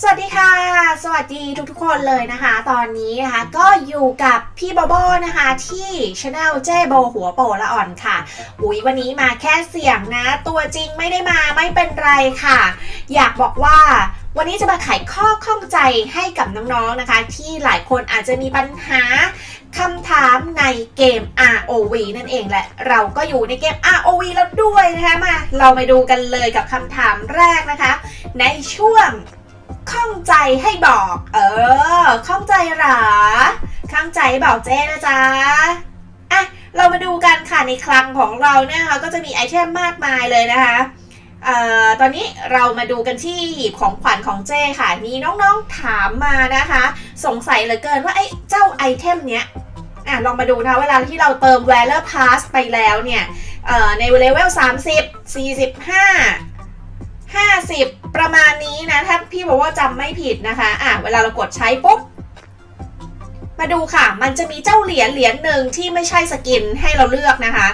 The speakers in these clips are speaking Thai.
สวัสดีค่ะ สวัสดีทุกๆคนเลยนะคะ ตอนนี้นะคะก็อยู่กับพี่บโบนะคะที่ช anel เจ้โบหัวโปละอ่อนค่ะ อุ๊ยวันนี้มาแค่เสียงนะ ตัวจริงไม่ได้มาไม่เป็นไรค่ะ อยากบอกว่าวันนี้จะมาไขข้อข้องใจให้กับน้องๆนะคะ ที่หลายคนอาจจะมีปัญหาคำถามในเกม ROV นั่นเองแหละ เราก็อยู่ในเกม ROV แล้วด้วยนะคะมา เรามาดูกันเลยกับคำถามแรกนะคะ ในช่วงข้องใจให้บอก เออ ข้องใจหรอ ข้องใจบอกเจ้นะจ๊ะอะเรามาดูกันค่ะในคลังของเราเนี่ยค่ะก็จะมีไอเทมมากมายเลยนะคะเอ่อตอนนี้เรามาดูกันที่หีบของขวัญของเจ้ค่ะ มีน้องๆถามมานะคะ สงสัยเหลือเกินว่าไอ้เจ้าไอเทมเนี้ยอะลองมาดูนะคะเวลาที่เราเติม v a l o r Pass ไปแล้วเนี่ยเอ่อในเลเวล30 45 50 ประมาณนี้นะ ถ้าพี่บอกว่าจำไม่ผิดนะคะ อะ เวลาเรากดใช้ปุ๊บ มาดูค่ะ มันจะมีเจ้าเหรียญเหรียญหนึ่งที่ไม่ใช่สกินให้เราเลือกนะคะ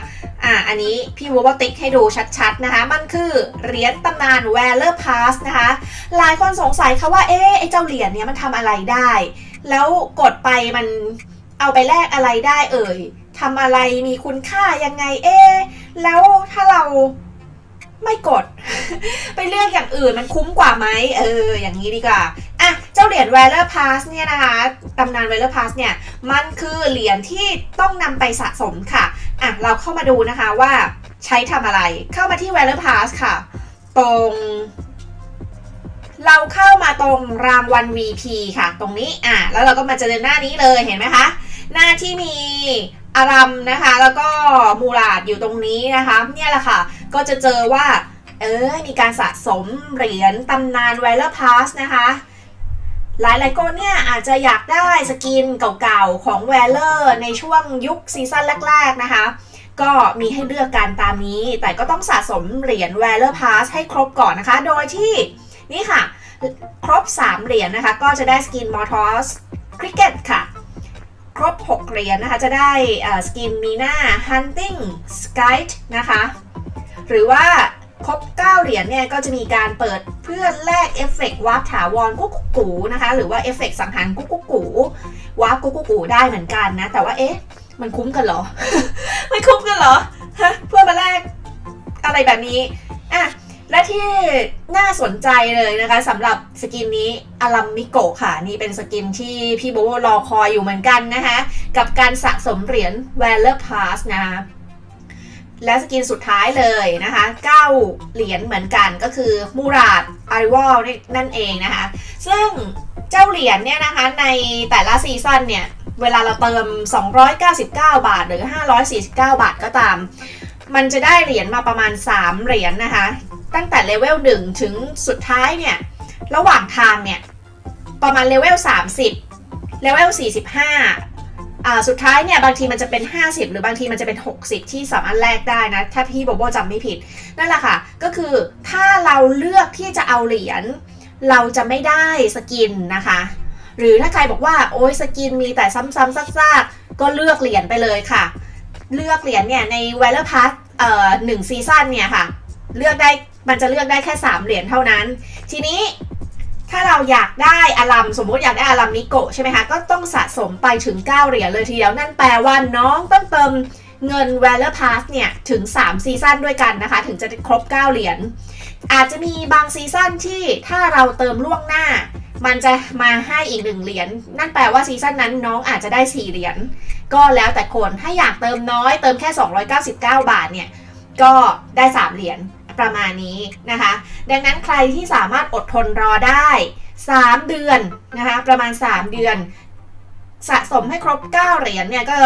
อะ อันนี้พี่บอวติ๊กให้ดูชัดๆนะคะ มันคือเหรียญตำนาน v a l o r Pass นะคะ หลายคนสงสัยค่ะว่า เอ๊ะ ไอ้เจ้าเหรียญเนี้ยมันทำอะไรได้ แล้วกดไปมันเอาไปแลกอะไรได้เอ่ยทำอะไรมีคุณค่ายังไง เอ๊ะแล้วถ้าเรา ไม่กด ไปเลือกอย่างอื่นมันคุ้มกว่าไหมเออ อย่างนี้ดีกว่าอะเจ้าเหรียญ v a l o r Pass เนี่ยนะคะตำนาน v a l o r Pass เนี่ยมันคือเหรียญที่ต้องนำไปสะสมค่ะอะ เราเข้ามาดูนะคะว่าใช้ทำอะไร เข้ามาที่ v a l o r Pass ค่ะ ตรง เราเข้ามาตรงรางวัล VP ค่ะ ตรงนี้อะแล้วเราก็มาเจอหน้านี้เลยเห็นไหมคะ หน้าที่มีอารัมนะคะ แล้วก็มูราดอยู่ตรงนี้นะคะ เนี่ยแหละค่ะ ก็จะเจอว่า เออ มีการสะสมเหรียญตำนาน v a l o r Pass นะคะ หลายๆคนเนี่ยอาจจะอยากได้สกินเก่าๆของ v a l o r ในช่วงยุคซีซั่นแรกๆนะคะ ก็มีให้เลือกกันตามนี้ แต่ก็ต้องสะสมเหรียญ v a l o r Pass ให้ครบก่อนนะคะ โดยที่นี่ค่ะ ครบ 3 เหรียญนะคะ ก็จะได้สกินมอทอสคริกเก็ตค่ะครบ 6 เหรียญนะคะ จะได้สกินมีหน้า Hunting Skite นะคะ หรือว่าครบ 9 เหรียญเนี่ยก็จะมีการเปิดเพื่อแลกเอฟเฟกต์วาร์ปถาวรกุ๊กกุ๊กกูนะคะ หรือว่าเอฟเฟกต์สังหารกุ๊กกุ๊กกูวาร์ปกุ๊กกุ๊กกูได้เหมือนกันนะ แต่ว่าเอ๊ะ มันคุ้มกันเหรอไม่คุ้มกันเหรอเพื่อมาแลกอะไรแบบนี้อะและที่น่าสนใจเลยนะคะสำหรับสกินนี้อารัมมิโกค่ะ นี่เป็นสกินที่พี่โบโบรอคอยอยู่เหมือนกันนะคะ กับการสะสมเหรียญ v a l o r Pass นะคะ และสกินสุดท้ายเลยนะคะ 9 เหรียญเหมือนกันก็คือมูราดอาริวอลนั่นเองนะคะ ซึ่งเจ้าเหรียญเนี่ยนะคะในแต่ละซีซั่นเนี่ย เวลาเราเติม 299 บาท หรือ 549 บาทก็ตาม มันจะได้เหรียญมาประมาณ 3 เหรียญนะคะ ตั้งแต่เลเวล 1 ถึงสุดท้ายเนี่ย ระหว่างทางเนี่ย ประมาณเลเวล 30 เลเวล 45 อ่าสุดท้ายเนี่ยบางทีมันจะเป็น 50 หรือบางทีมันจะเป็น 60 ที่สามารถแลกได้นะ ถ้าพี่โบโบจำไม่ผิด นั่นแหละค่ะ ก็คือถ้าเราเลือกที่จะเอาเหรียญเราจะไม่ได้สกินนะคะ หรือถ้าใครบอกว่าโอ้ยสกินมีแต่ซ้ำๆซากๆ ก็เลือกเหรียญไปเลยค่ะ เลือกเหรียญเนี่ยใน v a l o r Pass เอ่อหนึ่งซีซั่นเนี่ยค่ะ เลือกได้มันจะเลือกได้แค่ 3 เหรียญเท่านั้น ทีนี้ ถ้าเราอยากได้อารัมสมมติอยากได้อารัมนิโกใช่ไหมคะ ก็ต้องสะสมไปถึง 9 เหรียญเลยทีเดียวนั่นแปลว่าน้องต้องเติมเงิน v a l o r Pass เนี่ย ถึง 3 ซีซั่นด้วยกันนะคะ ถึงจะครบ 9 เหรียญอาจจะมีบางซีซั่นที่ถ้าเราเติมล่วงหน้า มันจะมาให้อีกหนึ่งเหรียญนั่นแปลว่าซีซั่นนั้นน้องอาจจะได้ 4 เหรียญก็แล้วแต่คนถ้าอยากเติมน้อยเติมแค่ 299 บาทเนี่ย ก็ได้ 3 เหรียญ ประมาณนี้นะคะ ดังนั้นใครที่สามารถอดทนรอได้ 3 เดือนนะคะประมาณ 3 เดือน สะสมให้ครบ 9 เหรียญเนี่ยก็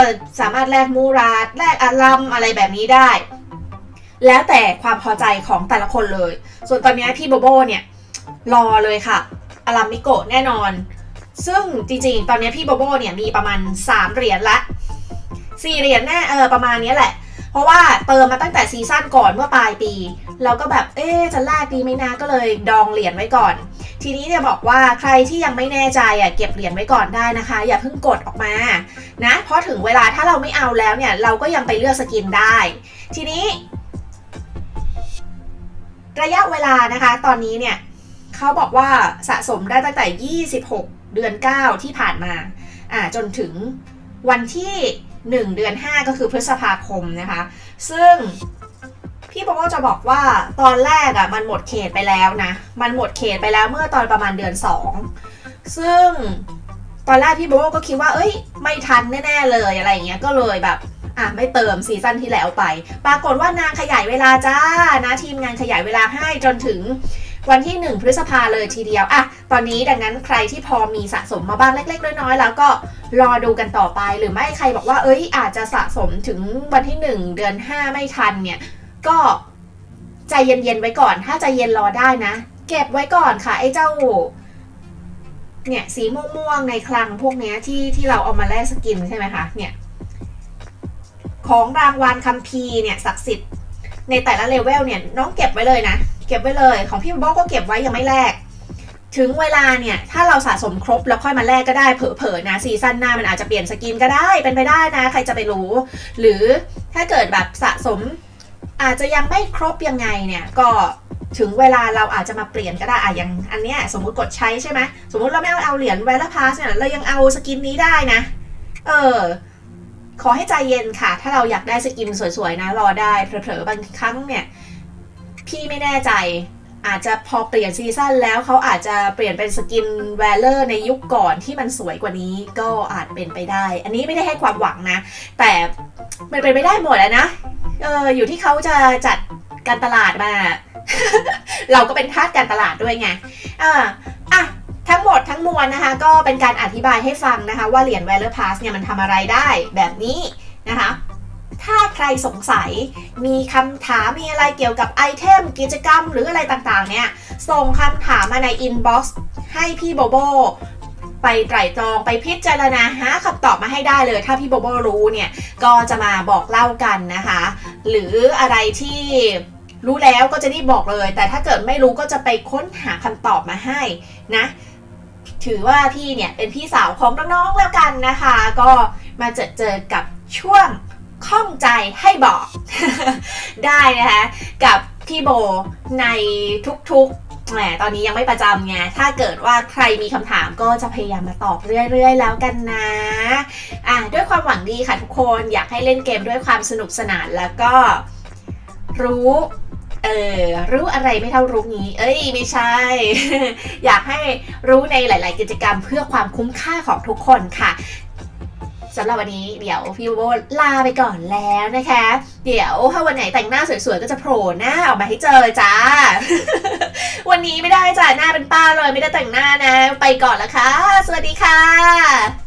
สามารถแลกมูราดแลกอารัมอะไรแบบนี้ได้ แล้วแต่ความพอใจของแต่ละคนเลย ส่วนตอนนี้พี่โบโบเนี่ยรอเลยค่ะอารัมมิโกะแน่นอน ซึ่งจริงๆ ตอนนี้พี่โบโบเนี่ยมีประมาณ 3 เหรียญละ4เหรียญแน่เออประมาณนี้แหละ เพราะว่าเติมมาตั้งแต่ซีซั่นก่อนเมื่อปลายปี เราก็แบบเอ๊จะแลกดีไหมนะก็เลยดองเหรียญไว้ก่อน ทีนี้เนี่ยบอกว่าใครที่ยังไม่แน่ใจอะเก็บเหรียญไว้ก่อนได้นะคะ อย่าเพิ่งกดออกมานะเพราะถึงเวลาถ้าเราไม่เอาแล้วเนี่ยเราก็ยังไปเลือกสกินได้ ทีนี้ ระยะเวลานะคะ ตอนนี้เนี่ยเขาบอกว่าสะสมได้ตั้งแต่ 26 เดือน 9 ที่ผ่านมาอ่าจนถึงวันที่ 1 เดือน 5 ก็คือพฤษภาคมนะคะ ซึ่ง พี่โบโบจะบอกว่าตอนแรกอะ่ะมันหมดเขตไปแล้วนะ มันหมดเขตไปแล้วเมื่อตอนประมาณเดือน 2 ซึ่งตอนแรกพี่โบโบก็คิดว่า เอ้ย ไม่ทันแน่ๆเลยอะไรอย่างเงี้ยก็เลยแบบอะไม่เติมซีซั่นที่แล้วไป ปรากฏว่านางขยายเวลาจ้านะทีมงานขยายเวลาให้จนถึงวันที่ 1 พฤษภาเลยทีเดียวอะตอนนี้ดังนั้นใครที่พอมีสะสมมาบ้างเล็ก ๆ น้อยๆแล้วก็รอดูกันต่อไปหรือไม่ใครบอกว่า เอ้ย อาจจะสะสมถึงวันที่ 1 เดือน 5 ไม่ทันเนี่ย ก็ใจเย็นๆไว้ก่อน ถ้าใจเย็นรอได้นะ เก็บไว้ก่อนค่ะไอ้เจ้า เนี่ยสีม่วงๆในคลังพวกเนี้ยที่ที่เราเอามาแลกสกินใช่ไหมคะ เนี่ย ของรางวัลคัมภีร์เนี่ยศักดิ์สิทธิ์ในแต่ละเลเวลเนี่ยน้องเก็บไว้เลยนะ เก็บไว้เลย ของพี่บ๊อกก็เก็บไว้ยังไม่แลกถึงเวลาเนี่ยถ้าเราสะสมครบแล้วค่อยมาแลกก็ได้เผลอๆนะซีซั่นหน้ามันอาจจะเปลี่ยนสกินก็ได้เป็นไปได้นะ ใครจะไปรู้ หรือถ้าเกิดแบบสะสม อาจจะยังไม่ครบยังไงเนี่ยก็ถึงเวลาเราอาจจะมาเปลี่ยนก็ได้อะอย่างอันเนี้ยสมมุติกดใช้ใช่ไหมสมมุติเราไม่เอาเอาเหรียญแวลพาสเนี่ยเรายังเอาสกินนี้ได้นะ เออ ขอให้ใจเย็นค่ะ ถ้าเราอยากได้สกินสวยๆนะรอได้เผลอๆบางครั้งเนี่ยพี่ไม่แน่ใจอาจจะพอเปลี่ยนซีซั่นแล้วเขาอาจจะเปลี่ยนเป็นสกินแวลเลอร์ในยุคก่อนที่มันสวยกว่านี้ก็อาจเป็นไปได้ อันนี้ไม่ได้ให้ความหวังนะ แต่มันเป็นไปได้หมดอะนะ เอออยู่ที่เขาจะจัดการตลาดมา เราก็เป็นทาสการตลาดด้วยไงอ่าอะทั้งหมดทั้งมวลนะคะ ก็เป็นการอธิบายให้ฟังนะคะ ว่าเหรียญ v a l o r Pass เนี่ยมันทำอะไรได้แบบนี้นะคะถ้าใครสงสัยมีคำถามมีอะไรเกี่ยวกับไอเทมกิจกรรมหรืออะไรต่างๆ เนี่ย ส่งคำถามมาในอินบ็อกซ์ให้พี่โบโบ ไปไตร่ตรองไปพิจารณาหาคำตอบมาให้ได้เลย ถ้าพี่โบโบรู้เนี่ยก็จะมาบอกเล่ากันนะคะ หรืออะไรที่รู้แล้วก็จะรีบบอกเลย แต่ถ้าเกิดไม่รู้ก็จะไปค้นหาคำตอบมาให้นะถือว่าพี่เนี่ยเป็นพี่สาวของน้องๆแล้วกันนะคะ ก็มาเจอเจอกับช่วงข้องใจให้บอกได้นะคะ กับพี่โบในทุกๆ แหมตอนนี้ยังไม่ประจำไง ถ้าเกิดว่าใครมีคำถามก็จะพยายามมาตอบเรื่อย ๆ แล้วกันนะ อะด้วยความหวังดีค่ะทุกคนอยากให้เล่นเกมด้วยความสนุกสนานแล้วก็รู้เออรู้อะไรไม่เท่ารู้งี้ เอ้ยไม่ใช่ อยากให้รู้ในหลาย ๆ กิจกรรมเพื่อความคุ้มค่าของทุกคนค่ะ สำหรับวันนี้เดี๋ยวพี่โบลาไปก่อนแล้วนะคะ เดี๋ยวถ้าวันไหนแต่งหน้าสวยๆก็จะโผล่หน้าออกมาให้เจอจ้า วันนี้ไม่ได้จ้ะหน้าเป็นป้าเลยไม่ได้แต่งหน้านะ ไปก่อนละค่ะ สวัสดีค่ะ